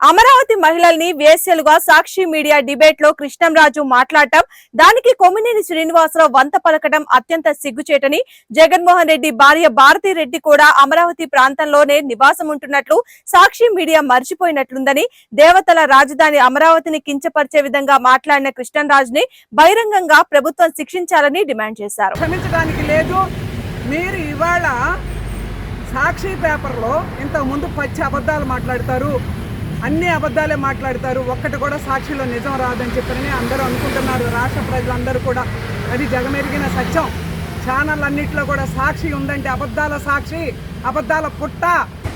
అమరావతి మహిళల్ని వేసేలుగా సాక్షి మీడియా డిబేట్లో కృష్ణంరాజు మాట్లాడటం దానికి కొమ్మినేని శ్రీనివాసరావు వంత పలకటం అత్యంత సిగ్గుచేటని జగన్మోహన్ రెడ్డి భార్య భారతీ రెడ్డి కూడా అమరావతి ప్రాంతంలోనే నివాసం ఉంటున్నట్లు సాక్షి మీడియా మర్చిపోయినట్లుందని దేవతల రాజధాని అమరావతిని కించపరిచే విధంగా మాట్లాడిన కృష్ణంరాజుని బహిరంగంగా ప్రభుత్వం శిక్షించాలని డిమాండ్ చేశారు. క్షమించడానికి లేదు. మీరు ఇవాళ సాక్షి పేపర్లో ఇంతకు ముందు పచ్చి అబద్ధాలు మాట్లాడతారు. అన్ని అబద్ధాలే మాట్లాడతారు. ఒక్కటి కూడా సాక్షిలో నిజం రాదని చెప్పని అందరూ అనుకుంటున్నారు. రాష్ట్ర ప్రజలందరూ కూడా. అది జగమెరిగిన సత్యం. ఛానల్ అన్నింటిలో కూడా సాక్షి ఉందంటే అబద్ధాల సాక్షి అబద్ధాల పుట్ట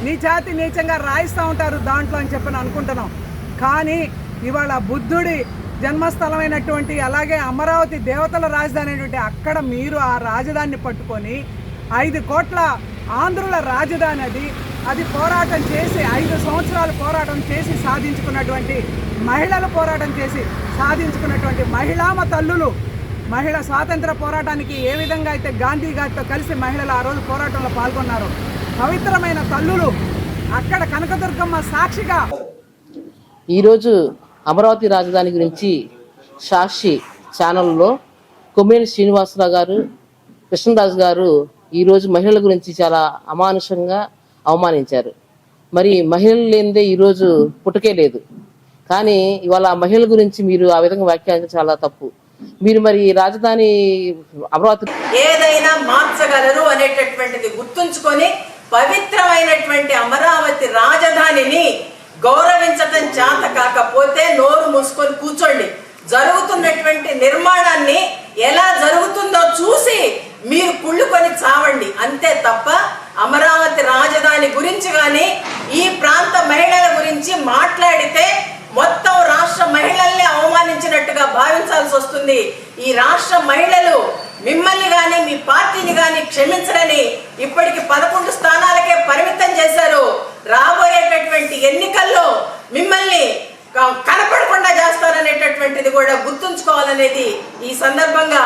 నీచాతి నీచంగా రాయిస్తూ ఉంటారు దాంట్లో అని చెప్పని అనుకుంటున్నాం. కానీ ఇవాళ బుద్ధుడి జన్మస్థలమైనటువంటి అలాగే అమరావతి దేవతల రాజధాని అయినటువంటి అక్కడ మీరు ఆ రాజధానిని పట్టుకొని ఐదు కోట్ల ఆంధ్రుల రాజధాని అది. అది పోరాటం చేసి ఐదు సంవత్సరాలు పోరాటం చేసి సాధించుకున్నటువంటి మహిళలు పోరాటం చేసి సాధించుకున్నటువంటి మహిళామ తల్లులు మహిళ స్వాతంత్ర పోరాటానికి ఏ విధంగా అయితే గాంధీ గారితో కలిసి మహిళలు ఆ రోజు పోరాటంలో పాల్గొన్నారు పవిత్రమైన తల్లులు అక్కడ కనకదుర్గమ్మ సాక్షిగా ఈరోజు అమరావతి రాజధాని గురించి సాక్షి ఛానల్లో కొమ్మేని శ్రీనివాసరావు గారు కృష్ణదాస్ గారు ఈరోజు మహిళల గురించి చాలా అమానుషంగా అవమానించారు. మరి మహిళలు లేనిదే ఈరోజు పుట్టుకే లేదు. కానీ ఇవాళ మహిళల గురించి మీరు ఆ విధంగా వ్యాఖ్యానించడం చాలా తప్పు. మీరు మరి రాజధాని అమరావతి ఏదైనా మార్చగలరు అనేటటువంటిది గుర్తుంచుకొని పవిత్రమైనటువంటి అమరావతి రాజధానిని గౌరవించటం చేత కాకపోతే నోరు మూసుకొని కూర్చోండి. జరుగుతున్నటువంటి నిర్మాణాన్ని ఎలా జరుగుతుందో చూసి మీరు కుళ్ళుకొని చావండి. అంతే తప్ప అమరావతి రాజధాని గురించి కానీ ఈ ప్రాంత మహిళల గురించి మాట్లాడితే మొత్తం రాష్ట్ర మహిళల్ని అవమానించినట్టుగా భావించాల్సి వస్తుంది. ఈ రాష్ట్ర మహిళలు మిమ్మల్ని కానీ మీ పార్టీని కానీ క్షమించరని ఇప్పటికి పదకొండు స్థానాలకే పరిమితం చేశారు. రాబోయేటటువంటి ఎన్నికల్లో మిమ్మల్ని కనపడకుండా చేస్తారనేటటువంటిది కూడా గుర్తుంచుకోవాలనేది ఈ సందర్భంగా